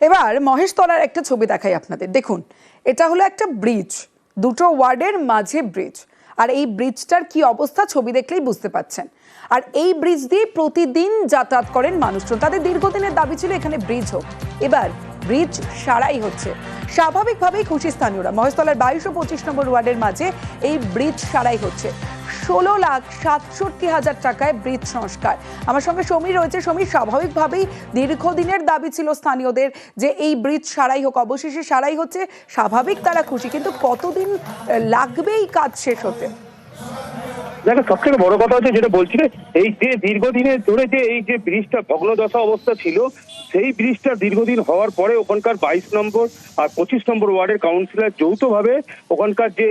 এবার মহেশতলার একটা ছবি দেখাই আপনাদের। দেখুন, এটা হলো একটা ব্রিজ দুটো ওয়ার্ডের মাঝে ব্রিজ আর এই ব্রিজটার কি অবস্থা ছবি দেখলেই বুঝতে পাচ্ছেন। আর এই ব্রিজ দিয়ে প্রতিদিন যাতায়াত করেন মানুষজন। তাদের দীর্ঘদিনের দাবি ছিল এখানে ব্রিজ হোক। এবার ব্রিজ সারাই হচ্ছে। স্বাভাবিকভাবেই খুশি স্থানীয়রা। মহেশতলার বাইশ ও পঁচিশ নম্বর ওয়ার্ডের মাঝে এই ব্রিজ সারাই হচ্ছে। ষোলো লাখ সাতষট্টি হাজার টাকায় ব্রিজ সংস্কার। আমার সঙ্গে সমীর রয়েছে। সমীর, স্বাভাবিকভাবেই দীর্ঘদিনের দাবি ছিল স্থানীয়দের যে এই ব্রিজ সারাই হোক, অবশেষে সারাই হচ্ছে, স্বাভাবিক তারা খুশি। কিন্তু কতদিন লাগবে এই কাজ শেষ হতে? দেখো সব থেকে বড় কথা হচ্ছে যেটা বলছিলে এই যে দীর্ঘদিনের ধরে যে এই যে ব্রিজটা ভগ্নদশা অবস্থা ছিল, সেই ব্রিজটা দীর্ঘদিন হওয়ার পরে ওখানকার বাইশ নম্বর আর পঁচিশ নম্বর ওয়ার্ডের কাউন্সিলর যৌথভাবে ওখানকার যে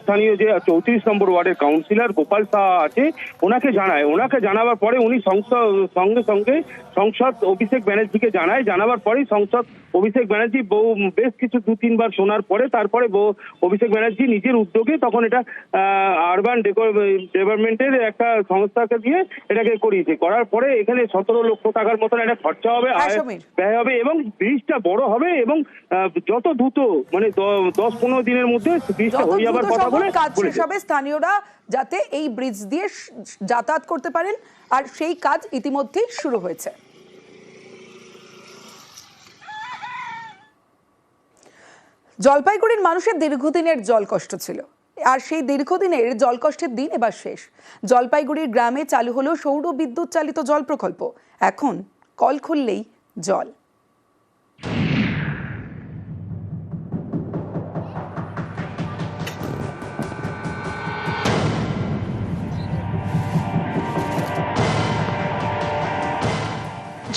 স্থানীয় যে চৌত্রিশ নম্বর ওয়ার্ডের কাউন্সিলর গোপাল সাহা আছে, ওনাকে জানায়। ওনাকে জানাবার পরে উনি সংসদ, সঙ্গে সঙ্গে সংসদ অভিষেক ব্যানার্জিকে জানায়। জানাবার পরেই সংসদ অভিষেক ব্যানার্জি বহু, বেশ কিছু দু, তিনবার শোনার পরে তারপরে অভিষেক ব্যানার্জি নিজের উদ্যোগে তখন এটা আরবান ডেভেলপমেন্টের একটা সংস্থাকে দিয়ে এটাকে করিয়েছে। করার পরে এখানে সতেরো লক্ষ টাকার মতন একটা খরচা হবে হ্যাঁ, আয় ব্যয় হবে এবং ব্রিজটা বড় হবে এবং যত দ্রুত মানে দশ পনেরো দিনের মধ্যে ব্রিজটা হয়ে যাবার কথা বলে কাজ শেষ হবে স্থানীয়রা যাতে এই ব্রিজ দিয়ে যাতায়াত করতে পারেন আর সেই কাজ ইতিমধ্যেই শুরু হয়েছে। জলপাইগুড়ির মানুষের দীর্ঘদিনের জল কষ্ট ছিল। আর সেই দীর্ঘদিনের জলকষ্টের দিন এবার শেষ। জলপাইগুড়ির গ্রামে চালু হলো সৌর বিদ্যুৎ চালিত জল প্রকল্প। এখন কল খুললেই জল।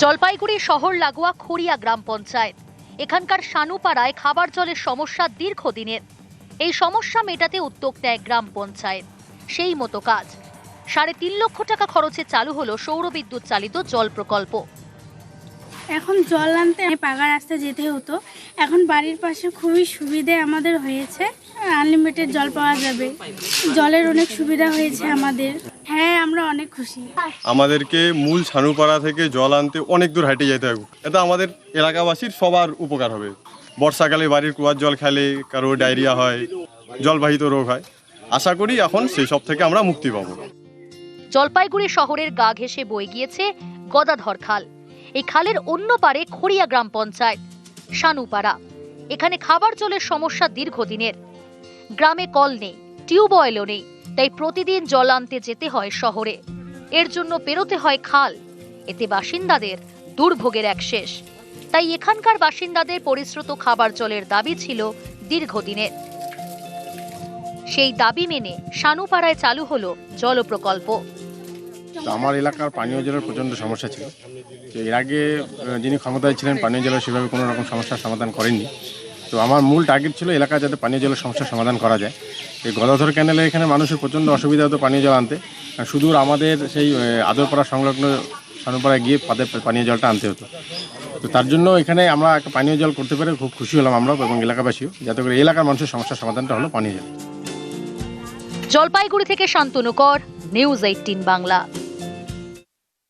জলপাইগুড়ি শহর লাগোয়া খড়িয়া গ্রাম পঞ্চায়েত। এখানকার সানুপাড়ায় খাবার জলের সমস্যা দীর্ঘদিনের। এই সমস্যা মেটাতে উদ্যোগ নেয় গ্রাম পঞ্চায়েত। সেই মতো কাজ। সাড়ে তিন লক্ষ টাকা খরচে চালু হলো সৌরবিদ্যুৎ চালিত জল প্রকল্প। এখন জল আনতে পাকা রাস্তা যেতে হতো। এখন বাড়ির পাশে খুবই সুবিধে আমাদের হয়েছে। আনলিমিটেড জল পাওয়া যাবে। জলের অনেক সুবিধা হয়েছে আমাদের। হ্যাঁ আমরা অনেক খুশি। আমাদেরকে মূল ছানুপাড়া থেকে জল আনতে অনেক দূর হেঁটে যেতে হবে। এটা আমাদের এলাকাবাসীর সবার উপকার হবে। বর্ষাকালে বাড়ির কুয়ার জল খেলে কারও ডায়রিয়া হয়, জলবাহিত রোগ হয়। আশা করি এখন সেই সব থেকে আমরা মুক্তি পাবো। জলপাইগুড়ি শহরের গা ঘেঁষে বয়ে গিয়েছে গদাধর খাল। এই খালের অন্য পারে খড়িয়া গ্রাম পঞ্চায়েত সানুপাড়া এখানে খাবার জলের সমস্যা দীর্ঘদিনের। গ্রামে কল নেই টিউবওয়েলও নেই, তাই প্রতিদিন জল আনতে যেতে হয় শহরে। এর জন্য পেরোতে হয় খাল। এতে বাসিন্দাদের দুর্ভোগের এক শেষ। তাই এখানকার বাসিন্দাদের পরিশ্রুত খাবার জলের দাবি ছিল দীর্ঘদিনের। সেই দাবি মেনে সানুপাড়ায় চালু হলো জল প্রকল্প আমার এলাকার পানীয় জলের প্রচণ্ড সমস্যা ছিল। তো এর আগে যিনি ক্ষমতায় ছিলেন, পানীয় জলের সেভাবে কোনো রকম সমস্যার সমাধান করেননি। তো আমার মূল টার্গেট ছিল এলাকা যাতে পানীয় জলের সমস্যার সমাধান করা যায়। এই গদাধর ক্যানেলে এখানে মানুষের প্রচণ্ড অসুবিধা হতো পানীয় জল আনতে। সুদূর আমাদের সেই আদরপাড়া সংলগ্ন সানুপাড়ায় গিয়ে তাদের পানীয় জলটা আনতে হতো। তো তার জন্য এখানে আমরা একটা পানীয় জল করতে পেরে খুব খুশি হলাম আমরা এবং এলাকাবাসীও, যাতে করে এলাকার মানুষের সমস্যার সমাধানটা হলো পানীয় জল। জলপাইগুড়ি থেকে শান্তনু কর নিউজ এইটিন বাংলা।